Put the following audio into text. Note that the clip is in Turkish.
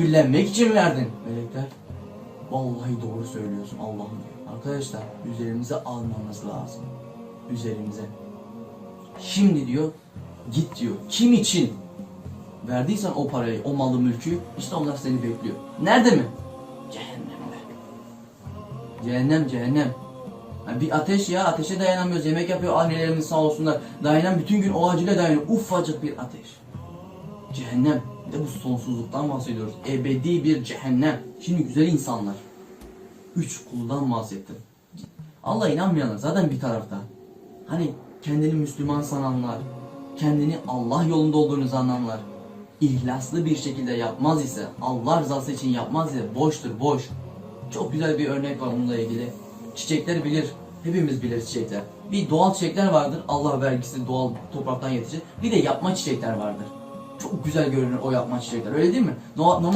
kibirlenmek için verdin. Melekler vallahi doğru söylüyorsun Allah'ım. Arkadaşlar üzerimize almamız lazım. Üzerimize. Şimdi diyor git diyor. Kim için verdiysen o parayı, o malı, mülkü işte onlar seni bekliyor. Nerede mi? Cehennemde. Cehennem, cehennem. Bir ateş ya, ateşe dayanamıyoruz. Yemek yapıyor annelerimiz sağ olsunlar. Dayanan bütün gün o acıyla dayanıyor. Ufacık bir ateş. Cehennem. Bir de bu sonsuzluktan bahsediyoruz. Ebedi bir cehennem. Şimdi güzel insanlar. Üç kuldan bahsettim. Allah inanmayanlar zaten bir tarafta. Hani kendini Müslüman sananlar, kendini Allah yolunda olduğunu sananlar, ihlaslı bir şekilde yapmaz ise, Allah rızası için yapmaz ise boştur, boş. Çok güzel bir örnek var bununla ilgili. Çiçekleri bilir, hepimiz biliriz çiçekler. Bir doğal çiçekler vardır, Allah vergisi doğal topraktan yetişir. Bir de yapma çiçekler vardır. Çok güzel görünür o yapma çiçekler, öyle değil mi? Doğa- normal